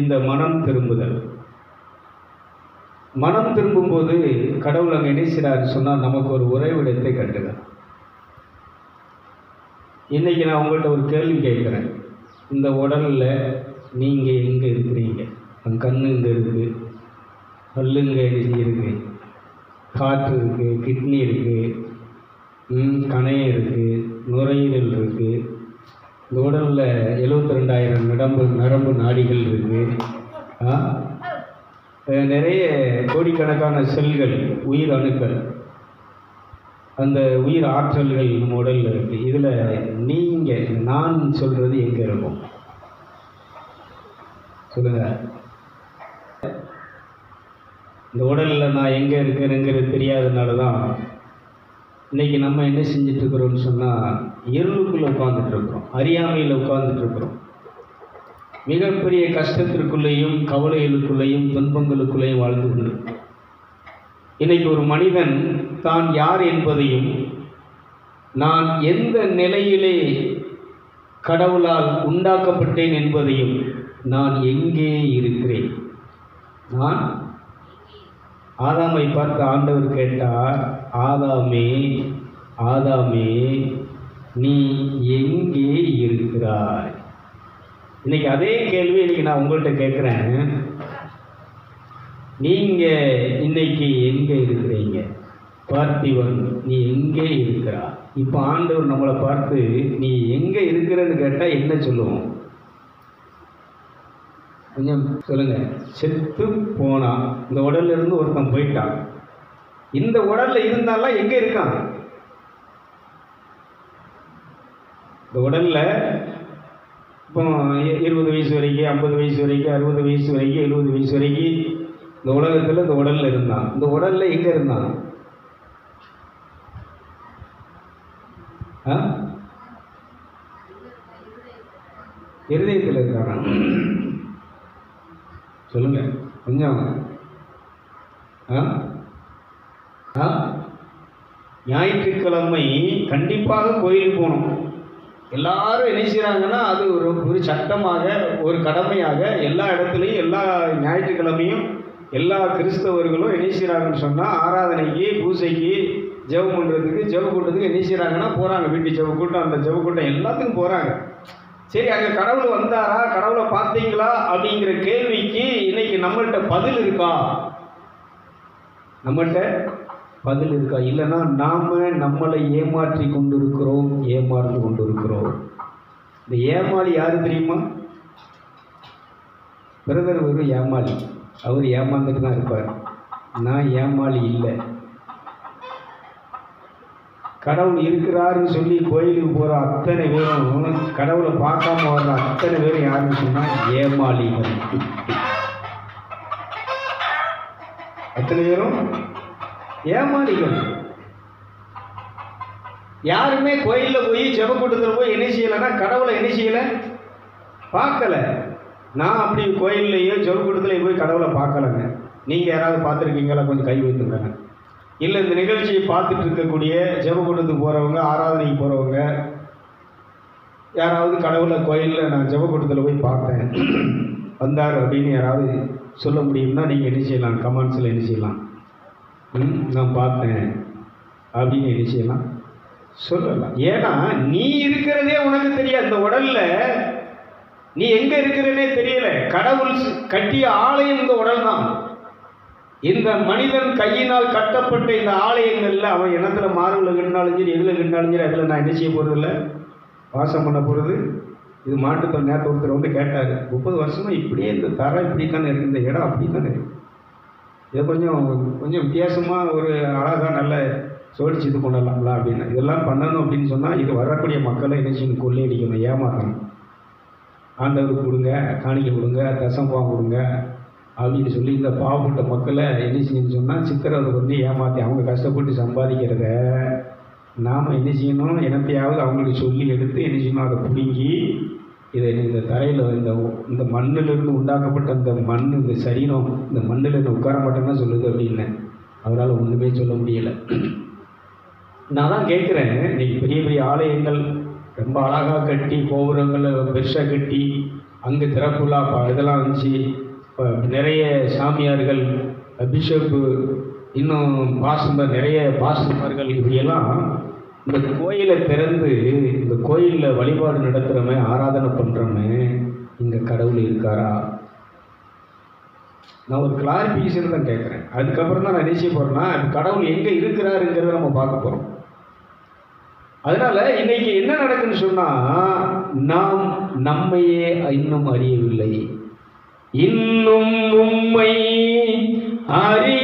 இந்த மனம் திரும்புதல். மனம் திரும்பும்போது கடவுள் அங்கே என்ன சொன்னால் நமக்கு ஒரு உறைவிடத்தை கட்டுகிறார் இன்னைக்கு நான் உங்கள்கிட்ட ஒரு கேள்வி கேட்குறேன். இந்த உடலில் நீங்கள் எங்கே இருக்கிறீங்க? உன் கண்ணு இங்கே இருக்குது பல்லுங்க இருக்கு. காற்று இருக்குது கிட்னி இருக்குது கணையம் இருக்குது நுரையீரல் இருக்குது இந்த உடலில் எழுபத்தி ரெண்டாயிரம் நரம்பு நரம்பு நாடிகள் இருக்குது நிறைய கோடிக்கணக்கான செல்கள் உயிர் அணுக்கள். அந்த உயிர் ஆற்றல்கள் நம்ம உடலில் இருக்குது இதில் நீங்கள் நான் சொல்கிறது எங்கே இருக்கும்? சொல்லுங்கள் இந்த உடலில் நான் எங்கே இருக்கிறேங்கிறது தெரியாதனால தான் இன்னைக்கு நம்ம என்ன செஞ்சுட்டு சொன்னால் இருளுக்குள்ளே உட்காந்துட்டு இருக்கிறோம் அறியாமையில் உட்கார்ந்துட்டு இருக்கிறோம் மிகப்பெரிய கஷ்டத்திற்குள்ளேயும் கவலைகளுக்குள்ளேயும் துன்பங்களுக்குள்ளேயும் வாழ்ந்து கொண்டிருக்கிறோம். இன்னைக்கு ஒரு மனிதன் தான் யார் என்பதையும் நான் எந்த நிலையிலே கடவுளால் உண்டாக்கப்பட்டேன் என்பதையும் நான் எங்கே இருக்கிறேன்? நான்? ஆதாமை பார்த்து ஆண்டவர் கேட்டார் ஆதாமே ஆதாமே நீ எங்கே இருக்கிறாய்? இன்னைக்கு அதே கேள்வி இன்னைக்கு நான் உங்கள்கிட்ட கேட்குறேன். நீங்கள் இன்னைக்கு எங்கே இருக்கிறீங்க? பார்த்திவன் நீ எங்கே இருக்கிறா இப்போ ஆண்டவர் நம்மளை பார்த்து நீ எங்கே இருக்கிறன்னு கேட்டால் என்ன சொல்லுவோம்? கொஞ்சம் சொல்லுங்க. செத்து போனான் இந்த உடல்ல இருந்து ஒருத்தன் போயிட்டான். இந்த உடல்ல இருந்தாலாம் எங்கே இருக்கான்? இந்த உடலில் இப்போ இருபது வயசு வரைக்கும் ஐம்பது வயசு வரைக்கும் அறுபது வயசு வரைக்கும் எழுபது வயசு வரைக்கும் இந்த உலகத்தில் இந்த உடலில் இருந்தான். இந்த உடலில் எங்கே இருந்தான்? ஆ? இருதயத்தில் இருக்கானா? சொல்லுங்க. கொஞ்சம். ஆ? ஆ? ஞாயிற்றுக்கிழமை கண்டிப்பாக கோயிலுக்கு போகணும். எல்லாரும் என்ன செய்கிறாங்கன்னா அது ஒரு ஒரு சட்டமாக ஒரு கடமையாக எல்லா இடத்துலையும் எல்லா ஞாயிற்றுக்கிழமையும் எல்லா கிறிஸ்தவர்களும் என்ன செய்கிறாங்கன்னு சொன்னால் ஆராதனைக்கு பூசைக்கு ஜெபம் பண்ணுறதுக்கு ஜெவ கூட்டத்துக்கு என்ன செய்கிறாங்கன்னா போகிறாங்க வீட்டு ஜெப கூட்டம் அந்த ஜெப கூட்டம் எல்லாத்துக்கும் போகிறாங்க சரி அங்கே கடவுள் வந்தாரா? கடவுளை பார்த்தீங்களா? அப்படிங்கிற கேள்விக்கு இன்னைக்கு நம்மள்கிட்ட பதில் இருக்கா? நம்மள்கிட்ட பதில் இருக்கா? இல்லைன்னா நாம் நம்மளை ஏமாற்றி கொண்டிருக்கிறோம் ஏமாந்து கொண்டிருக்கிறோம். இந்த ஏமாளி யார் தெரியுமா? பிரதர் ஒரு ஏமாளி அவர் ஏமாந்துட்டு தான் இருப்பார். நான் ஏமாளி இல்லை. கடவுள் இருக்கிறாருன்னு சொல்லி கோயிலுக்கு போகிற அத்தனை பேரும் கடவுளை பார்க்காம வர்ற அத்தனை பேரும் யாருன்னு சொன்னால் ஏமாளிகள் அத்தனை பேரும்? ஏமாளிகள் யாருமே கோயிலில் போய் ஜெபக்கூட்டத்தில் போய் என்ன செய்யலைன்னா கடவுளை என்ன செய்யலை? பார்க்கல. நான் அப்படி கோயில்லையோ ஜெபக்கூட்டத்திலையும் போய் கடவுளை பார்க்கலங்க. நீங்கள் யாராவது பார்த்துருக்கீங்களா? கொஞ்சம் கை வைத்துங்க இல்லை இந்த நிகழ்ச்சியை பார்த்துட்டு இருக்கக்கூடிய ஜெபக்கூட்டத்துக்கு போகிறவங்க ஆராதனைக்கு போகிறவங்க யாராவது கடவுளை கோயிலில் நான் ஜெபக்கூட்டத்தில் போய் பார்த்தேன். வந்தார் அப்படின்னு யாராவது சொல்ல முடியும்னா நீங்கள் என்ன செய்யலாம்? கமெண்ட்ஸில் என்ன செய்யலாம்? நான் பார்த்தேன் அப்படின்னு என்ன செய்யலாம் சொல்லலாம். ஏன்னா நீ இருக்கிறதே உனக்கு தெரியாது. இந்த உடல்ல நீ எங்க இருக்கிறனே தெரியல. கடவுள் கட்டிய ஆலயம் இந்த உடல் தான் இந்த மனிதன் கையினால் கட்டப்பட்ட இந்த ஆலயங்கள்ல அவன் இனத்துல மாறுல கிண்டாலும் சரி எதுல கிண்டாலும் சரி அதில் நான் என்ன செய்ய போறது இல்லை வாசம் பண்ண போறது. இது மாட்டுத்தன் நேரத்தை ஒருத்தர் வந்து கேட்டார். முப்பது வருஷமா இப்படியே இந்த தரம் இப்படி தானே இருக்கு இந்த இடம் அப்படி தானே இருக்கு. இதை கொஞ்சம் கொஞ்சம் வித்தியாசமாக ஒரு அழகாக நல்ல சோழிச்சு இது கொள்ளலாம்ல அப்படின்னு. இதெல்லாம் பண்ணணும் அப்படின்னு சொன்னால் இது வரக்கூடிய மக்களை என்ன செய்யணும் கொள்ளையடிக்கணும் ஏமாற்றணும் ஆண்டவருக்கு கொடுங்க காணிக்க கொடுங்க தசம்பா கொடுங்க அப்படின்னு சொல்லி இந்த பாவப்பட்ட மக்களை என்ன செய்யணும்னு சொன்னால் சித்திரவதை பண்ணி ஏமாற்றி அவங்க கஷ்டப்பட்டு சம்பாதிக்கிறத நாம் என்ன செய்யணும்? என்னத்தையாவது அவங்களுக்கு சொல்லி எடுத்து என்ன செய்யணும்? அதை பிடுங்கி இதை இந்த தரையில் இந்த இந்த மண்ணிலிருந்து உண்டாக்கப்பட்ட இந்த மண் இந்த சரீரம் இந்த மண்ணில் உட்கார மாட்டேன்னா சொல்லுது அப்படின்னு. அவரால் ஒன்றுமே சொல்ல முடியலை. நான் தான் கேட்குறேன் இன்றைக்கி பெரிய பெரிய ஆலயங்கள் ரொம்ப அழகாக கட்டி கோபுரங்களை பெருசாக கட்டி அங்கே திறப்புலா இதெல்லாம் இருந்துச்சு இப்போ நிறைய சாமியார்கள் பிஷப்பு இன்னும் பாசம்பர் நிறைய பாசம்பர்கள் இப்படியெல்லாம் இந்த கோயிலை திறந்து இந்த கோயிலில் வழிபாடு நடத்துகிறோமே ஆராதனை பண்ணுறோமே இங்கே கடவுள் இருக்காரா? நான் ஒரு கிளாரிஃபிகேஷன் தான் கேட்குறேன் அதுக்கப்புறம் தான் நான் என்ன செய்ய போகிறேன்னா கடவுள் எங்கே இருக்கிறாருங்கிறத நம்ம பார்க்க போகிறோம் அதனால இன்னைக்கு என்ன நடக்குன்னு சொன்னா நாம் நம்மையே இன்னும் அறியவில்லை. இன்னும் உண்மை அறிய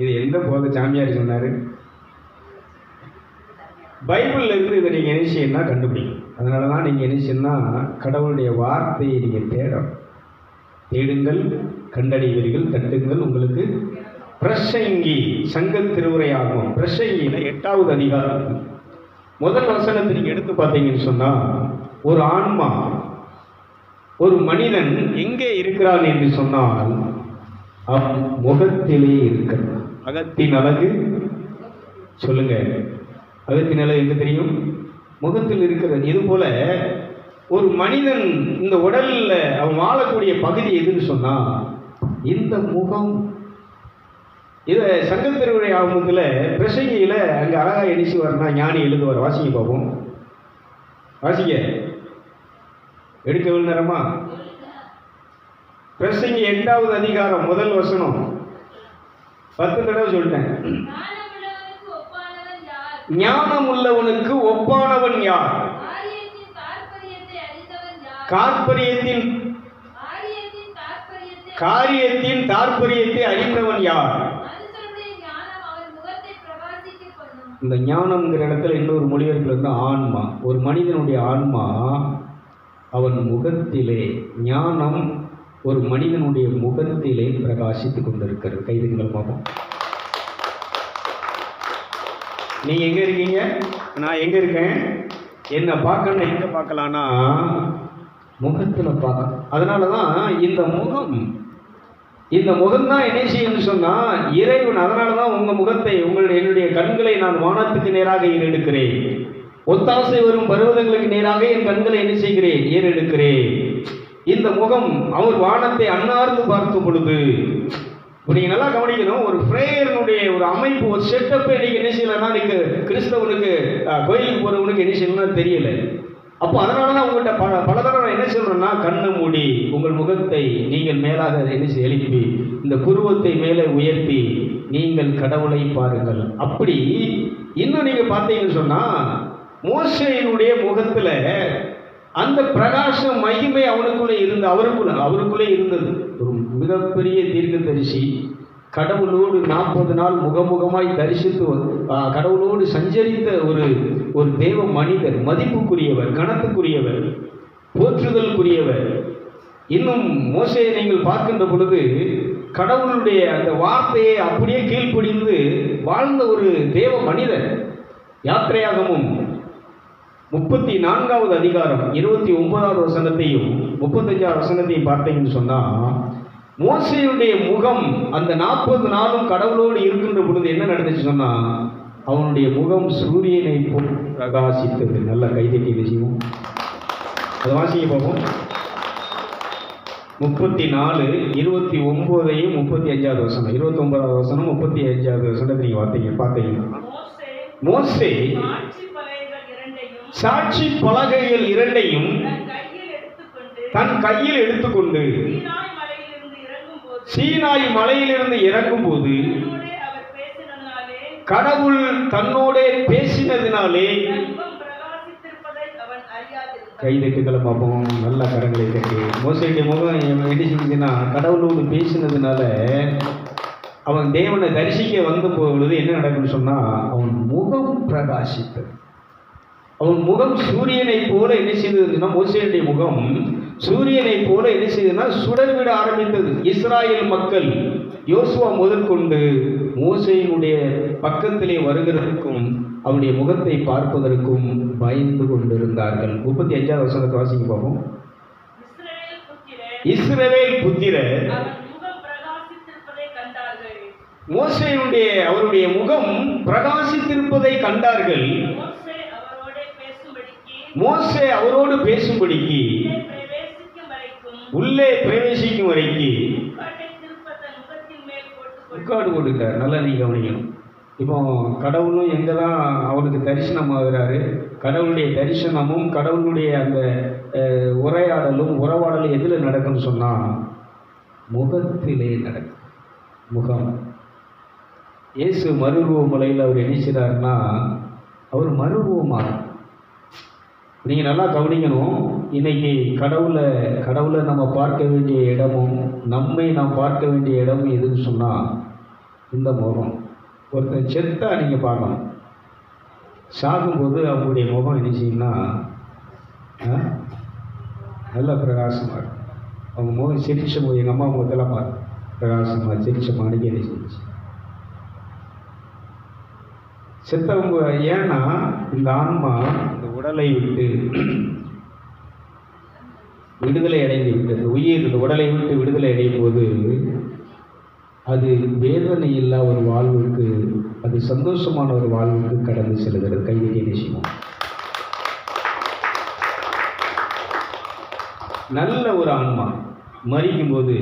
இது எந்த போத சாமியார் சொன்னார்? பைபிளில் இருந்து இதை நீங்கள் என்ன செய்யணும்னா கண்டுபிடிக்கும். அதனால தான் நீங்கள் என்ன செய்யணும்னா கடவுளுடைய வார்த்தையை நீங்கள் தேடணும். தேடுங்கள் கண்டடைவீர்கள் தட்டுங்கள் உங்களுக்கு பிரசங்கி சங்க திருவுரையாகும். பிரசங்கியில் எட்டாவது அதிகாரம். முதல் வசனத்தை நீங்கள் எடுத்து பார்த்தீங்கன்னு சொன்னால் ஒரு ஆன்மா ஒரு மனிதன் எங்கே இருக்கிறான் என்று சொன்னால் அவன் முகத்திலே இருக்கிறான் அகத்தின் அழகு? சொல்லுங்க. அகத்தின் அழகு எங்க தெரியும்? முகத்தில் இருக்கிறது. இது போல ஒரு மனிதன் இந்த உடல்ல அவன் வாழக்கூடிய பகுதி எதுன்னு சொன்னா இந்த முகம். இதை சங்கத்திருவிழை ஆகமத்தில் பிரசங்கியில் அங்கே அழகா எடிச்சு வரனா ஞானி எழுதுவார். வாசிங்க பார்ப்போம் வாசிங்க. எடுக்க நேரமா? பிரசங்கி எட்டாவது அதிகாரம் முதல் வசனம் பத்து தடவை சொல்லிட்டேன்? ஞானம் உள்ளவனுக்கு ஒப்பானவன் யார்? கார்பரியத்தின் காரியத்தின் தாற்பரியத்தை அறிந்தவன் யார். இந்த ஞானம்ங்கிற இடத்துல இன்னொரு மொழிபெயர்ப்புல இருந்து ஆன்மா ஒரு மனிதனுடைய ஆன்மா அவன் முகத்திலே ஞானம் ஒரு மனிதனுடைய முகத்திலே பிரகாசித்துக் கொண்டிருக்கிறது. கைதுங்கள் பார்ப்போம். நீங்கள் எங்க இருக்கீங்க? நான் எங்க இருக்கேன்? என்ன பார்க்கணும் எங்க பார்க்கலாம்னா முகத்துல பார்க்க. அதனாலதான் இந்த முகம் இந்த முகம் தான் என்ன செய்யும்னு சொன்னா இறைவன் அதனால தான் உங்க முகத்தை உங்களுடைய என்னுடைய கண்களை நான் வானத்துக்கு நேராக ஏறெடுக்கிறேன் ஒத்தாசை வரும் பருவதங்களுக்கு நேராக என் கண்களை என்ன செய்கிறேன்? ஏறெடுக்கிறேன் இந்த முகம் அவர் வானத்தை அன்னார்ந்து பார்க்கும் பொழுது நீங்க நல்லா கவனிக்கணும் ஒரு பிரேயர்னுடைய ஒரு அமைப்பு ஒரு செட்டப்பே நீங்க என்ன செய்யலன்னா நீங்க கிறிஸ்தவனுக்கு கோயிலுக்கு போறவனுக்கு என்ன செய்யணும்னு தெரியல. அப்போ அதனால தான் உங்கள்கிட்ட பல பல தடவை நான் என்ன சொல்றேன்னா கண்ணை மூடி உங்கள் முகத்தை நீங்கள் மேலாக என்ன எழுப்பி இந்த குருவத்தை மேலே உயர்த்தி நீங்கள் கடவுளை பாருங்கள். அப்படி இன்னும் நீங்க பார்த்தீங்கன்னு சொன்னா மோசையினுடைய முகத்துல அந்த பிரகாச மகிமை அவனுக்குள்ளே இருந்து அவருக்குள்ள அவருக்குள்ளே இருந்தது. ஒரு மிகப்பெரிய தீர்க்கதரிசி கடவுளோடு நாற்பது நாள் முகமுகமாய் தரிசித்து கடவுளோடு சஞ்சரித்த ஒரு ஒரு தேவ மனிதர் மதிப்புக்குரியவர் கணத்துக்குரியவர் போற்றுதலுக்குரியவர். இன்னும் மோசையை நீங்கள் பார்க்கின்ற பொழுது கடவுளுடைய அந்த வார்த்தையை அப்படியே கீழ்ப்படிந்து வாழ்ந்த ஒரு தேவ மனிதர் யாத்திரையாகமும் முப்பத்தி நான்காவது அதிகாரம் இருபத்தி ஒன்பதாவது வசனத்தையும் முப்பத்தஞ்சாவது வசனத்தையும் பார்த்தீங்கன்னு சொன்னா மோசையுடைய முகம் அந்த நாற்பது நாளும் கடவுளோடு இருக்கின்ற பொழுது என்ன நடந்துச்சு சொன்னா அவனுடைய முகம் சூரியனை பிரகாசித்தது. நல்ல கைதட்டி விஷயம். அதை வாசிக்க பார்ப்போம். முப்பத்தி நாலு இருபத்தி ஒம்போதையும் முப்பத்தி அஞ்சாவது வசனம். இருபத்தி ஒன்பதாவது வசனம் முப்பத்தி அஞ்சாவது வசனத்தை நீங்கள் பார்த்தீங்க பார்த்தீங்கன்னா மோசே மோசே சாட்சி பலகைகள் இரண்டையும் சாட்சி பலகைகள் இரண்டையும் தன் கையில் எடுத்துக்கொண்டு சீனாய் மலையிலிருந்து இறங்கும் போது கடவுள் தன்னோடே பேசினதினாலே தன் கை தட்டுக்களை பார்ப்போம். நல்ல கரங்களை தட்டி மோசையுடைய முகம் என்ன செஞ்சுன்னா கடவுளோடு பேசினதுனால அவன் தேவனை தரிசிக்க வந்த பொழுது என்ன நடக்கும்னு சொன்னால் அவன் முகம் பிரகாசித்தது. அவன் முகம் சூரியனை போல என்ன செய்ததுன்னா மோசையுடைய முகம் சூரியனை போல என்ன செய்ததுன்னா சுடர்விட ஆரம்பித்தது. இஸ்ராயல் மக்கள் யோசுவா முதற்கொண்டு மோசையினுடைய பக்கத்திலே வருகிறதுக்கும் அவனுடைய முகத்தை பார்ப்பதற்கும் பயந்து கொண்டிருந்தார்கள். முப்பத்தி அஞ்சாவது வசனத்தை வாசிக்க பார்ப்போம். இஸ்ரவேல் புத்திர இஸ்ரவேல் புத்திரர். மோசையினுடைய அவருடைய முகம் பிரகாசித்திருப்பதை கண்டார்கள். மோசே அவரோடு பேசும்படிக்கு உள்ளே பிரவேசிக்கும் வரைக்கும் உள்ளே பிரவேசிக்கும் வரைக்கு முக்காடு போட்டுட்டார் நல்லா நீ கவனிக்கணும். இப்போ கடவுளும் எங்கே தான் அவருக்கு தரிசனம் ஆகுறாரு கடவுளுடைய தரிசனமும் கடவுளுடைய அந்த உரையாடலும் உறவாடலும் எதில் நடக்கும்னு சொன்னால் முகத்திலே நடக்கும். முகம். இயேசு மறுரூப மலையில் அவர் என்ன செய்றாருன்னா அவர் மறுரூபமாக நீங்கள் நல்லா கவனிக்கணும். இன்னைக்கு கடவுளை கடவுளை நம்ம பார்க்க வேண்டிய இடமும் நம்மை நாம் பார்க்க வேண்டிய இடமும் எதுன்னு சொன்னால் இந்த முகம். ஒருத்தன் செத்தாக நீங்கள் பார்க்கணும் சாகும்போது அவங்களுடைய முகம் என்ன செய்யும்னா ஆ? நல்ல பிரகாசமாக இருக்கும். அவங்க முகம் சிரிச்ச போது எங்கள் அம்மா முகத்தெல்லாம் பாரு. பிரகாசமாக சிரிச்ச மாணிக்க என்ன செஞ்சு செத்தவங்க ஏன்னா இந்த ஆன்மா இந்த உடலை விட்டு விடுதலை அடைந்து விட்டது உயிர் இந்த உடலை விட்டு விடுதலை அடையும் போது அது வேதனை இல்லா ஒரு வாழ்வுக்கு அது சந்தோஷமான ஒரு வாழ்வுக்கு கடந்து செல்கிறது. கைவிட்டே நிச்சயம் நல்ல ஒரு ஆன்மா மறிக்கும்போது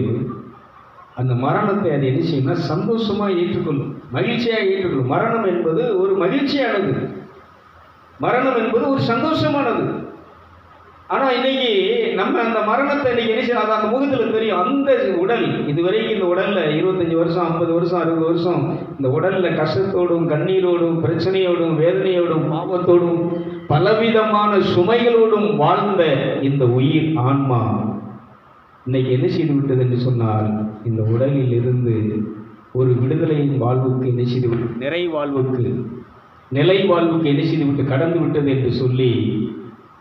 அந்த மரணத்தை அது என்ன செய்யும்னா சந்தோஷமாக ஏற்றுக்கொள்ளும் மகிழ்ச்சியாக ஏற்றுக்கொள்ளும். மரணம் என்பது ஒரு மகிழ்ச்சியானது. மரணம் என்பது ஒரு சந்தோஷமானது. ஆனால் இன்னைக்கு நம்ம அந்த மரணத்தை இன்னைக்கு என்ன செய்யணும்? அது அந்த முகத்தில் தெரியும். அந்த உடல் இதுவரைக்கும் இந்த உடலில் இருபத்தஞ்சி வருஷம் ஐம்பது வருஷம் அறுபது வருஷம் இந்த உடலில் கஷ்டத்தோடும் கண்ணீரோடும் பிரச்சனையோடும் வேதனையோடும் பாவத்தோடும் பலவிதமான சுமைகளோடும் வாழ்ந்த இந்த உயிர் ஆன்மா. இன்னைக்கு என்ன செய்து விட்டது என்று சொன்னால் இந்த உடலில் இருந்து ஒரு விடுதலையின் வாழ்வுக்கு என்ன செய்து விட்டு நிறை வாழ்வுக்கு நிலை வாழ்வுக்கு என்ன செய்து விட்டு கடந்து விட்டது என்று சொல்லி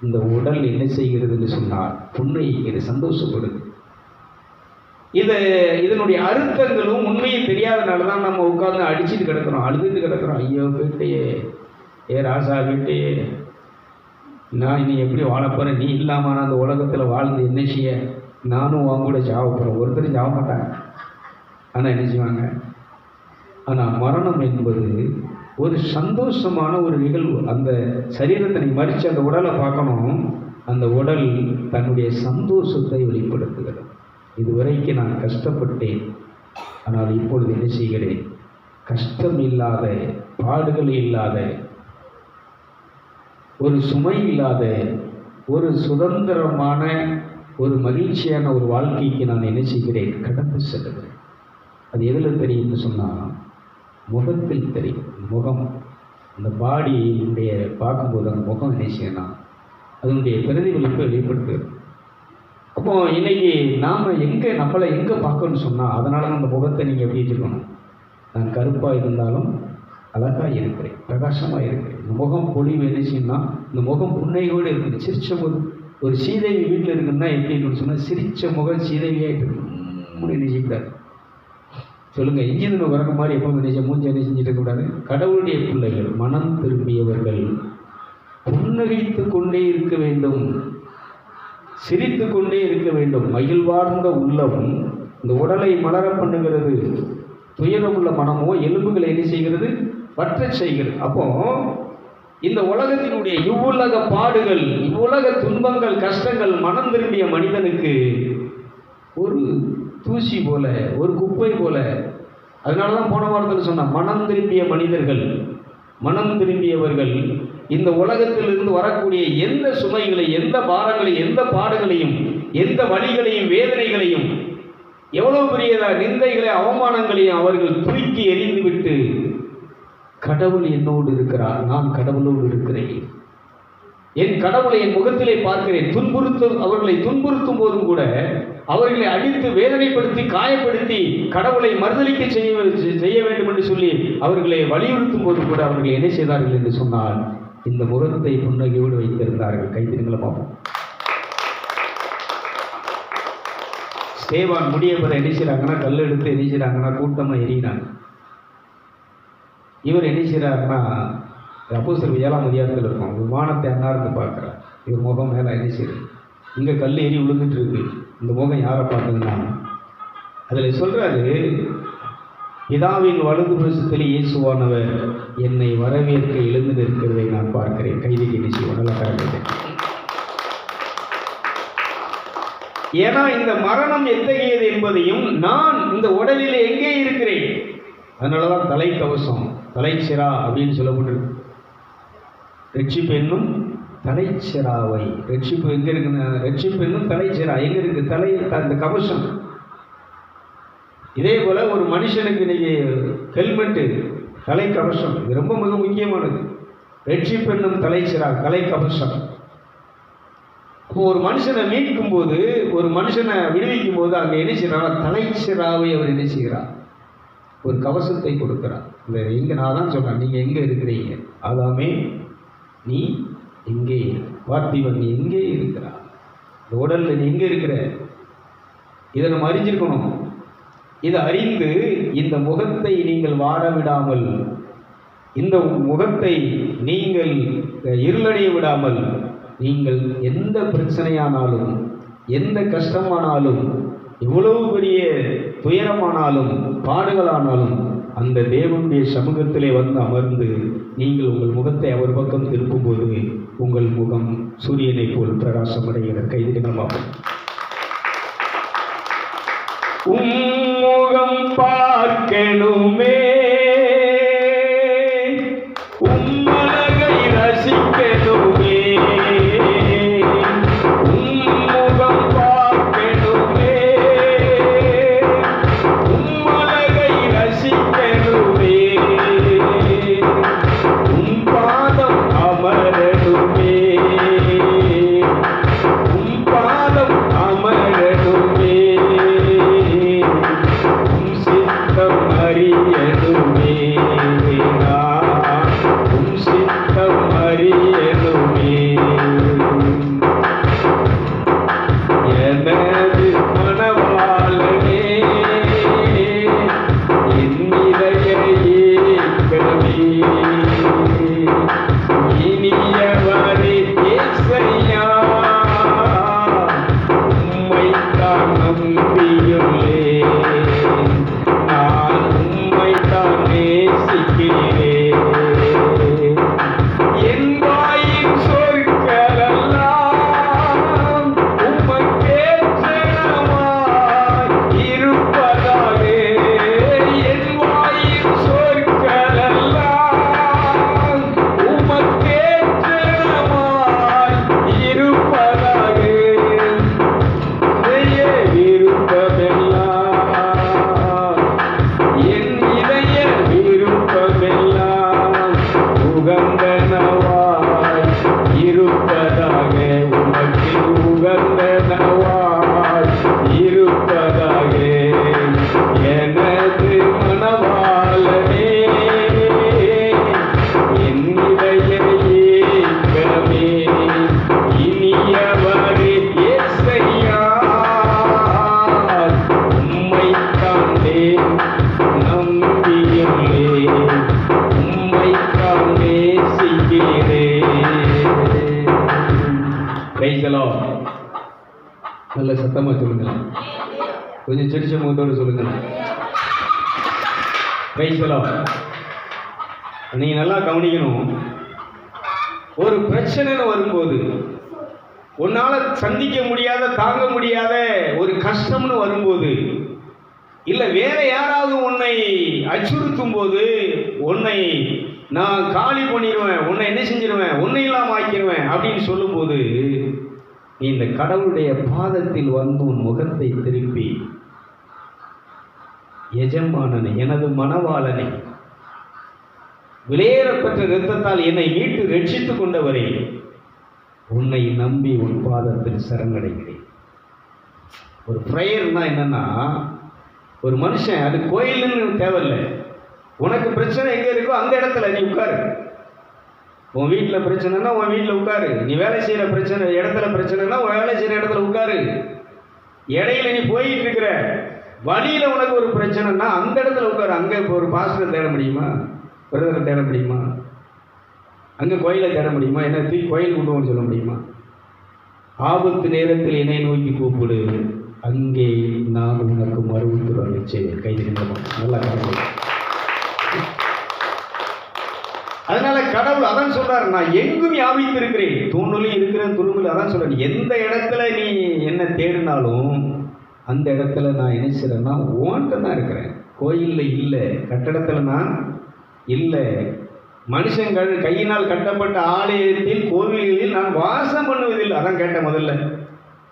இந்த உடல் என்ன செய்கிறது என்று சொன்னால் புன்னைகிறது சந்தோஷப்படுது. இதை இதனுடைய அர்த்தங்களும் உண்மையும் தெரியாதனால தான் நம்ம உட்காந்து அடிச்சுட்டு கிடக்கிறோம் அழுதுட்டு கிடக்கிறோம். ஐயோ போயிட்டே ஏ ராசா போயிட்டே நான் இனி எப்படி வாழப்போறேன் நீ இல்லாம நான் அந்த உலகத்தில் வாழ்ந்து என்ன செய்ய? நானும் அவங்க கூட சாவப்படுறேன் ஒருத்தரும் சாவ மாட்டாங்க. ஆனால் என்ன செய்வாங்க? ஆனால் மரணம் என்பது ஒரு சந்தோஷமான ஒரு நிகழ்வு. அந்த சரீரத்தை நீ மறித்து அந்த உடலை பார்க்கணும். அந்த உடல் தன்னுடைய சந்தோஷத்தை வெளிப்படுத்துகிறது. இதுவரைக்கும் நான் கஷ்டப்பட்டேன். ஆனால் இப்பொழுது என்ன செய்கிறேன்? கஷ்டம் இல்லாத பாடுகள் இல்லாத ஒரு சுமை இல்லாத ஒரு சுதந்திரமான ஒரு மகிழ்ச்சியான ஒரு வாழ்க்கைக்கு நான் என்ன செய்கிறேன்? கடந்து செல்கிறேன் அது எதில் தெரியும்னு சொன்னால் முகத்தில் தெரியும். முகம் அந்த பாடியினுடைய பார்க்கும்போது அந்த முகம் என்ன செய்யணும் அதனுடைய பிரதிபலிப்பை வெளிப்படுத்துகிறது. அப்போ இன்னைக்கு நாம் எங்கே நம்மளை எங்கே பார்க்கணும்னு சொன்னால் அதனால அந்த முகத்தை நீங்கள் எப்படி வச்சுக்கணும் நான் கருப்பாக இருந்தாலும் அழகாக இருக்கிறேன் பிரகாசமாக இருக்கிறேன். இந்த முகம் பொழிவு என்ன செய்யணும்னா இந்த முகம் புன்னையோடு இருக்குது சிரிச்ச முகம் ஒரு சீதேவி வீட்டில் இருக்குன்னா எப்படி இருக்குன்னு சொன்னால் சிரிச்ச முகம் சீதேவியாக இருக்கணும் என்ன செய்யக்கூடாது? சொல்லுங்க இஞ்சிதன உறக்க மாதிரி எப்போ நினைச்ச மூஞ்சி என்ன செஞ்சுட்டு கூடாது? கடவுளுடைய பிள்ளைகள் மனம் திரும்பியவர்கள் புன்னகைத்து கொண்டே இருக்க வேண்டும். சிரித்து கொண்டே இருக்க வேண்டும். மகிழ்வார்ந்த உள்ளம் இந்த உடலை மலர பண்ணுகிறது. துயரமுள்ள மனமோ எலும்புகளை என்ன செய்கிறது? வற்றச் செய்கிறது. அப்போ இந்த உலகத்தினுடைய இவ்வுலக பாடுகள் இவ்வுலக துன்பங்கள் கஷ்டங்கள் மனம் திரும்பிய மனிதனுக்கு ஒரு தூசி போல ஒரு குப்பை போல. அதனால தான் போன வாரத்தில் சொன்னேன் மனம் திரும்பிய மனிதர்கள் மனம் திரும்பியவர்கள் இந்த உலகத்திலிருந்து வரக்கூடிய எந்த சுமைகளை எந்த பாரங்களை எந்த பாடுகளையும் எந்த வழிகளையும் வேதனைகளையும் எவ்வளவு பெரிய நிந்தைகளை அவமானங்களையும் அவர்கள் தூக்கி எறிந்துவிட்டு கடவுள் என்னோடு இருக்கிறார் நான் கடவுளோடு இருக்கிறேன். என் கடவுளை என் முகத்திலே பார்க்கிறேன். துன்புறுத்தும் அவர்களை துன்புறுத்தும் போதும் கூட அவர்களை அடித்து வேதனைப்படுத்தி காயப்படுத்தி கடவுளை மறுதலிக்க செய்ய செய்ய வேண்டும் என்று சொல்லி அவர்களை வலியுறுத்தும் போது கூட அவர்கள் என்ன செய்தார்கள் என்று சொன்னால் இந்த முகத்தை புன்னகையோடு வைத்திருந்தார்கள். கைத்திருங்களை பார்ப்போம். ஸ்டேவான் முடியப்பட என்ன செய்றாங்கன்னா கல் எடுத்து என்ன செய்கிறாங்கன்னா கூட்டமாக எரியினாங்க இவர் என்ன செய்கிறாருன்னா அப்போஸ்தலர் ஏழாம் அதிகாரத்தில் இருக்கும் விமானத்தை அன்னார்ந்து பார்க்குறேன் இவர் முகம் மேலே என்ன இங்கே கல் ஏறி விழுந்துட்டு இருக்கு. இந்த முகம் யாரை பார்த்ததுன்னா அதில் சொல்கிறாரு பிதாவின் வலது புருஷத்தில் இயேசுவானவர் என்னை வரவேற்க எழுந்து நிற்கிறதை நான் பார்க்கிறேன். கைதிக்கு என்ன செய்வோம் நல்லா ஏன்னா இந்த மரணம் எத்தகையது என்பதையும் நான் இந்த உடலில் எங்கே இருக்கிறேன்? அதனால தான் தலைக்கவசம் தலைச்சிரா அப்படின்னு சொல்லப்பட்டிருக்கு. ரட்சிப்பு என்னும் தலைச்சிராவை ரட்சிப்பு எங்கே இருக்குன்னு ரட்சிப்பு என்னும் தலைச்சிரா எங்கே இருக்கு? தலை அந்த கவசம். இதே போல் ஒரு மனுஷனுக்கு இன்னைக்கு ஹெல்மெட்டு தலைக்கவசம் இது ரொம்ப மிக முக்கியமானது. ரட்சிப்பு என்னும் தலைச்சிரா தலைக்கவசம் கவசம். ஒரு மனுஷனை மீட்கும் போது ஒரு மனுஷனை விடுவிக்கும் போது அங்கே என்ன செய்யறாங்க தலைச்சிராவை அவர் என்ன செய்கிறார்? ஒரு கவசத்தை கொடுக்கிறார். இந்த எங்கே நான் தான் சொல்கிறேன் நீங்கள் எங்கே இருக்கிறீங்க? அதாமே நீ எங்கே இரு. பார்த்திபன் நீ எங்கே இருக்கிறா இந்த உடலில் நீ எங்கே இருக்கிற? இதை நம்ம அறிஞ்சிருக்கணும். இதை அறிந்து இந்த முகத்தை நீங்கள் வாட விடாமல் இந்த முகத்தை நீங்கள் இருளடைய விடாமல் நீங்கள் எந்த பிரச்சனையானாலும் எந்த கஷ்டமானாலும் எவ்வளவு பெரிய துயரமானாலும் பாடுகளானாலும் அந்த தேவனுடைய சமூகத்திலே வந்து அமர்ந்து நீங்கள் உங்கள் முகத்தை அவர் பக்கம் திருப்பும்போது உங்கள் முகம் சூரியனை போல் பிரகாசம் அடைகிற கைதிகள் பார்ப்போம் உம்முகம் பார்க்கணுமே. நல்ல சத்தமாக சொல்லுங்கள். கொஞ்சம் சிரிச்ச முகத்தோடு சொல்லுங்கள். பிரைஸ் நீங்கள் நல்லா கவனிக்கணும். ஒரு பிரச்சனைன்னு வரும்போது உன்னால் சந்திக்க முடியாத தாங்க முடியாத ஒரு கஷ்டம்னு வரும்போது இல்லை வேற யாராவது உன்னை அச்சுறுத்தும் போது உன்னை நான் காலி பண்ணிடுவேன் உன்னை என்ன செஞ்சிருவேன் உன்னை இல்லாமல் ஆக்கிடுவேன் அப்படின்னு சொல்லும்போது நீ இந்த கடவுளுடைய பாதத்தில் வந்து உன் முகத்தை திருப்பி எஜமானனை எனது மணவாளனை விலையேறப்பட்ட இரத்தத்தால் என்னை மீட்டு ரட்சித்துக் கொண்டவரே உன்னை நம்பி உன் பாதத்தில் சரணடைகிறேன். ஒரு ப்ரேயர்னா என்னன்னா ஒரு மனுஷன் அது கோயிலுன்னு தேவையில்லை. உனக்கு பிரச்சனை எங்கே இருக்கோ அந்த இடத்துல நீ உட்காரு. உன் வீட்டில் பிரச்சனைனா உன் வீட்டில் உட்காரு. நீ வேலை செய்கிற பிரச்சனை இடத்துல பிரச்சனைனா உன் வேலை செய்கிற இடத்துல உட்காரு. இடையில நீ போயிட்டு இருக்கிற வழியில் உனக்கு ஒரு பிரச்சனைனா அந்த இடத்துல உட்காரு. அங்கே இப்போ ஒரு பாஸ்டரை தேட முடியுமா? பிரதரை தேட முடியுமா? அங்கே கோயிலை தேட முடியுமா? என்ன தூக்கி கோயில் கொண்டு சொல்ல முடியுமா? ஆபத்து நேரத்தில் என்னை நோக்கி கூப்பிடு. அங்கே நான் உனக்கு மறுவுத்துறவை செய்வேன் கைது நல்லா கடவுள் அதனால கடவுள் அதான் சொல்றாரு நான் எங்கும் வியாபித்திருக்கிறேன் தூணுலையும் இருக்கிறேன் துருவில் அதான் சொல்றேன் எந்த இடத்துல நீ என்ன தேடினாலும் அந்த இடத்துல நான் என்ன செய்றேன்னா ஓன்ட்டு தான் இருக்கிறேன். கோயிலில் இல்லை கட்டடத்தில் நான் இல்லை. மனுஷங்கள் கையினால் கட்டப்பட்ட ஆலயத்தில் கோவில்களில் நான் வாசம் பண்ணுவதில்லை. அதான் கேட்டேன் முதல்ல.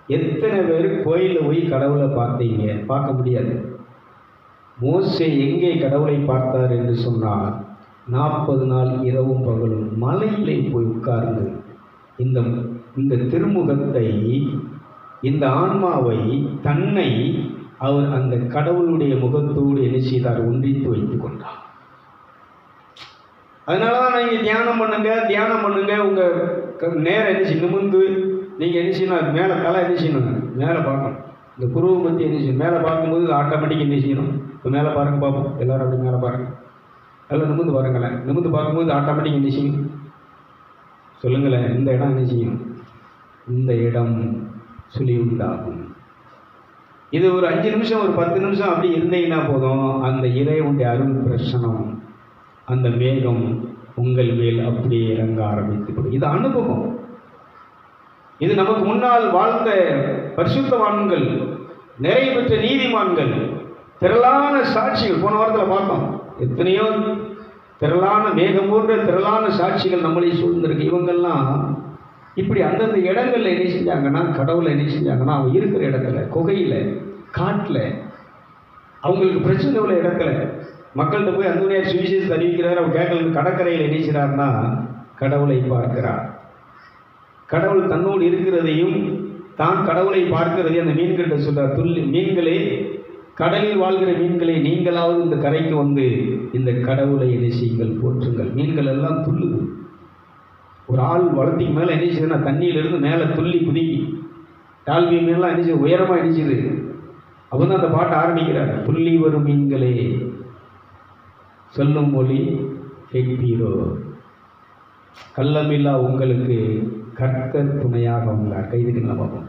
எத்தனை பேர் கோயிலில் போய் கடவுளை பார்த்தீங்க? பார்க்க முடியாது. மோசே எங்கே கடவுளை பார்த்தார் என்று சொன்னார் நாற்பது நாள் இரவும் பகலும் மலையிலே போய் உட்கார்ந்து இந்த இந்த திருமுகத்தை இந்த ஆன்மாவை தன்னை அவர் அந்த கடவுளுடைய முகத்தோடு என்ன செய்தார்? ஒன்றித்து வைத்துக் கொண்டார். அதனால தான் நீங்கள் தியானம் பண்ணுங்க தியானம் பண்ணுங்க. உங்கள் க- நேரம் என்ன செய்யணும்? நிமிர்ந்து நீங்கள் என்ன செய்யணும்? அது மேலே தலை என்ன செய்யணும்? மேலே பார்க்கணும். இந்த குருவை பற்றி என்ன செய்யணும்? மேலே பார்க்கும்போது ஆட்டோமேட்டிக் என்ன செய்யணும்? இப்போ மேலே பாருங்க பார்ப்போம் எல்லாரும் அப்படி மேலே பாருங்க. எல்லாம் நிமிந்து பாருங்களேன். நிமிர்ந்து பார்க்கும்போது ஆட்டோமேட்டிக் என்ன செய்யும்? சொல்லுங்களேன் இந்த இடம் என்ன செய்யும்? இந்த இடம் சுழி உண்டாகும். இது ஒரு அஞ்சு நிமிஷம் ஒரு பத்து நிமிஷம் அப்படி இருந்தீங்கன்னா போதும். அந்த இறைவனுடைய அருள் பிரசனம் அந்த மேகம் உங்கள் மேல் அப்படியே இறங்க ஆரம்பித்து இது அனுபவம். இது நமக்கு முன்னால் வாழ்ந்த பரிசுத்தவான்கள் நிறைவு பெற்ற நீதிமான்கள் திரளான சாட்சிகள். போன வாரத்தில் பார்த்தோம். எத்தனையோ திரளான மேகம் போன்ற திரளான சாட்சிகள் நம்மளை சூழ்ந்திருக்கு. இவங்கெல்லாம் இப்படி அந்தந்த இடங்களில் என்ன செஞ்சாங்கன்னா கடவுளை என்ன செஞ்சாங்கன்னா அவங்க இருக்கிற இடத்துல குகையில் காட்டில் அவங்களுக்கு பிரச்சனை உள்ள இடத்துல மக்கள்கிட்ட போய் அந்தோனியார் சுவிசேஷத்தை அறிவிக்கிறார் அவர் கேட்கல கடற்கரையில் என்ன கடவுளை பார்க்கிறார். கடவுள் தன்னோடு இருக்கிறதையும் தான் கடவுளை பார்க்கிறதையும் அந்த மீன்கள்கிட்ட சொல்கிறார் துள்ளி மீன்களே கடலில் வாழ்கிற மீன்களை நீங்களாவது இந்த கரைக்கு வந்து இந்த கடவுளை என்ன செய்யுங்கள் போற்றுங்கள். மீன்கள் எல்லாம் துள்ளுது ஒரு ஆள் வளர்த்திக்கு மேலே என்ன செய்யுதுன்னா தண்ணியிலிருந்து மேலே துள்ளி குதிக்கி. டால் மீன்லாம் என்ன செய்யுது உயரமாக என்ன அப்போ தான் அந்த பாட்டை ஆரம்பிக்கிறார். துள்ளி வரும் மீன்களே சொல்லும் மொழி கேட்பீரோ? கள்ளமில்லா உங்களுக்கு கர்த்தர் துணையாக உள்ளார் கைதுக்கு பார்ப்போம்.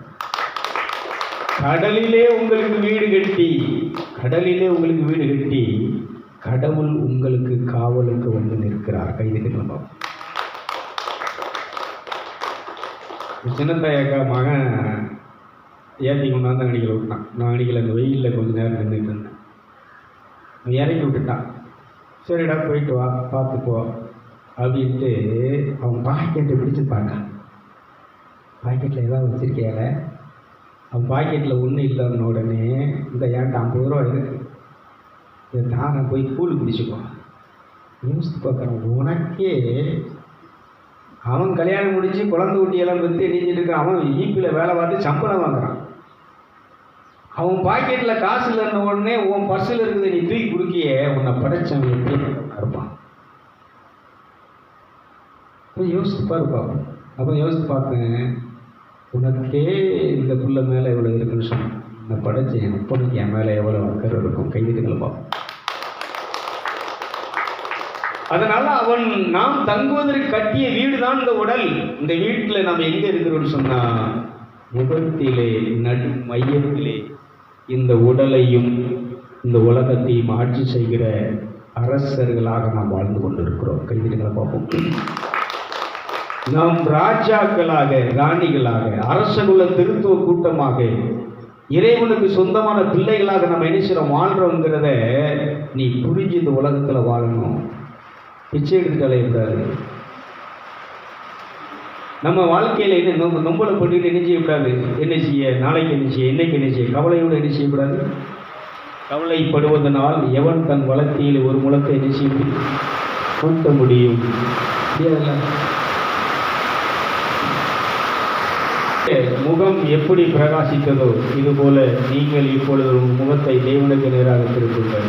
கடலிலே உங்களுக்கு வீடு கட்டி. கடலிலே உங்களுக்கு வீடு கட்டி. கடவுள் உங்களுக்கு காவலுக்கு வந்து நிற்கிறார். கைதுக்கு நம்ம சின்னத்தாயக்கா மகன் ஏற்றி கொண்டாந்து அணிகளை விட்டான் நான் அணிகளை அந்த வெயிலில் கொஞ்ச நேரம் நின்றுட்டு இருந்தேன். அவன் இறக்கி விட்டுட்டான். சரிடா போயிட்டு வா பார்த்துப்போ அப்படின்ட்டு அவன் பாக்கெட்டை பிடிச்சு பார்க்கான் பாக்கெட்டில் ஏதாவது வச்சுருக்கியால அவன் பாக்கெட்டில் ஒன்றும் இல்லைன்ன உடனே இந்த ஏன்ட்ட ஐம்பது ரூபா இருக்கு? இதை தானே போய் கூழ் குடிச்சுக்கோ நியூஸ் பார்க்குறேன் உனக்கே அவன் கல்யாணம் முடிச்சு குழந்தை குட்டியெல்லாம் பற்றி எண்ணிச்சிட்டு இருக்கான் அவன் ஈப்பில் வேலை பார்த்து சம்பளம் வாங்குறான். அவன் பாக்கெட்டில் காசு இல்லைன்ன உடனே உன் பர்ஸில் இருக்குது நீ தூக்கி குடுக்கிய உன்னை படைச்சவன் எப்படி இருப்பான் யோசித்து பாருப்பா அப்போ யோசித்து பார்த்தேன் உனக்கே இந்த புள்ள மேலே எவ்வளோ இருக்குன்னு சொன்னோம் நான் படைச்சேன் என் அப்பனுக்கு என் மேலே எவ்வளோ அக்கறை இருக்கும்? கைதுகள் பார்ப்போம் அதனால அவன் நாம் தங்குவதற்கு கட்டிய வீடு தான் இந்த உடல். இந்த வீட்டில் நாம் எங்கே இருக்கிறோம்னு சொன்னால் முகத்திலே நடு மையத்திலே இந்த உடலையும் இந்த உலகத்தையும் ஆட்சி செய்கிற அரசர்களாக நாம் வாழ்ந்து கொண்டிருக்கிறோம். கைதிகளை பார்ப்போம் நாம் ராஜாக்களாக ராணிகளாக அரசகுல திருத்துவ கூட்டமாக இறைவனுக்கு சொந்தமான பிள்ளைகளாக நம்ம என்ன செய்றோம் வாழ்றோங்கிறத நீ புரிஞ்சு இந்த உலகத்தில் வாழணும். பிச்சை எடுத்துட்டு அலையக்கூடாது நம்ம வாழ்க்கையில் என்ன நொம்ப நொம்பலை பண்ணிட்டு என்ன செய்யக்கூடாது? என்ன செய்ய நாளைக்கு என்ன செய்ய இன்னைக்கு என்ன செய்ய கவலையோடு என்ன செய்யக்கூடாது? கவலைப்படுவதனால் எவன் தன் வளர்த்தியில் ஒரு முழத்தை என்ன செய்ய முடியும் கூட்ட முடியும். முகம் எப்படி பிரகாசித்ததோ இதுபோல நீங்கள் இப்பொழுது உங்கள் முகத்தை தேவனுக்கு நேராக திருப்புங்கள்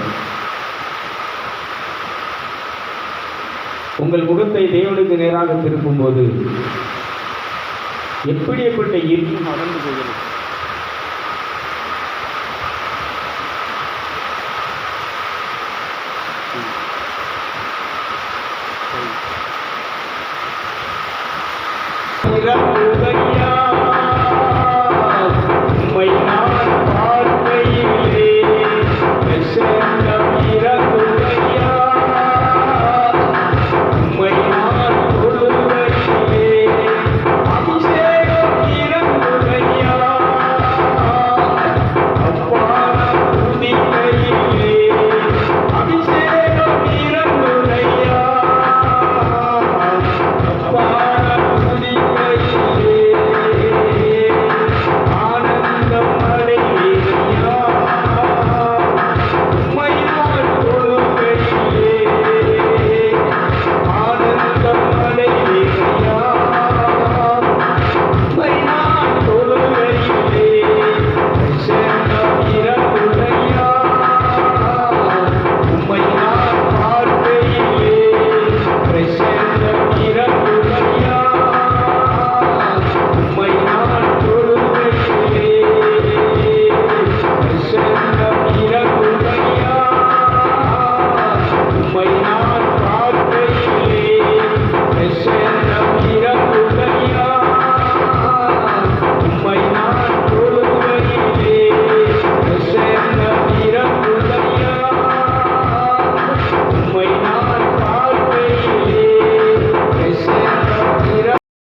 உங்கள் முகத்தை தேவனுக்கு நேராக திருப்பும் போது எப்படியப்பட்ட ஈர்ப்பும் அடர்ந்து போகிறது Gracias.